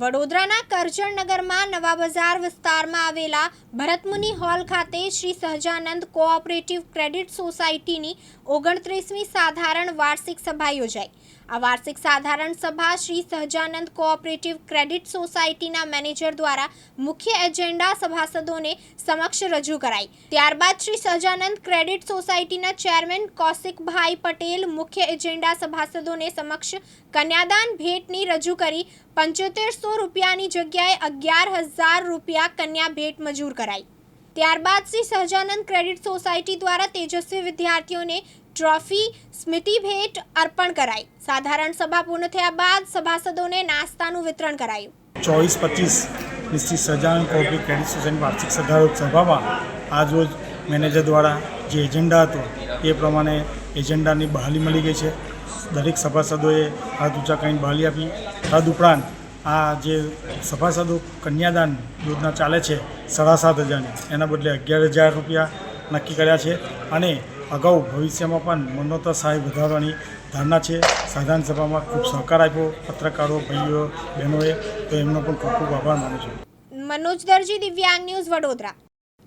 વડોદરાના કરજણ નગરમાં નવા બજાર વિસ્તારમાં આવેલા ભરતમુનિ હોલ ખાતે શ્રી સહજાનંદ કોઓપરેટિવ ક્રેડિટ સોસાયટીની ઓગણત્રીસમી સાધારણ વાર્ષિક સભા યોજાઈ. આ વાર્ષિક સાધારણ સભા શ્રી સહજાનંદ કોઓપરેટિવ ક્રેડિટ સોસાયટીના મેનેજર દ્વારા મુખ્ય એજન્ડા સભાસદોને સમક્ષ રજૂ કરાઈ. ત્યારબાદ શ્રી સહજાનંદ ક્રેડિટ સોસાયટીના ચેરમેન કૌશિકભાઈ પટેલ મુખ્ય એજન્ડા સભાસદોને સમક્ષ કન્યાદાન ભેટની રજૂ કરી પંચોતેરસો રૂપિયાની જગ્યાએ અગિયાર હજાર રૂપિયા કન્યા ભેટ મંજૂર કરાઈ. ત્યારબાદ શ્રી સહજાનંદ ક્રેડિટ સોસાયટી દ્વારા તેજસ્વી વિદ્યાર્થીઓને ટ્રોફી, સ્મૃતિ ભેટ અર્પણ કરાઈ. સાધારણ સભા પૂર્ણ થયા બાદ સભાસદોને નાસ્તાનું વિતરણ કરાયું. ચોવીસ પચીસ Shri Sajan cooperative credit society વાર્ષિક સભારોગ સભામાં આજરોજ મેનેજર દ્વારા જે એજન્ડા હતો, એ પ્રમાણે એજન્ડાની બહાલી મળી ગઈ છે. દરેક સભાસદોએ હાથ ઊંચા કરીને બહાલી આપી. તદ ઉપરાંત આ જે સભાસદો કન્યાદાન યોજના ચાલે છે, સાડા સાત હજારની, એના બદલે અગિયાર હજાર રૂપિયા નક્કી કર્યા છે અને અગાઉ ભવિષ્યમાં પણ મનોતર સહાય વધારવાની ધારણા છે. સાધારણ ખૂબ સહકાર આપ્યો. પત્રકારો, ભાઈઓ, બહેનોએ તો એમનો પણ ખૂબ ખૂબ આભાર માનું છું. મનોજ દરજી, દિવ્યાંગ ન્યૂઝ વડોદરા.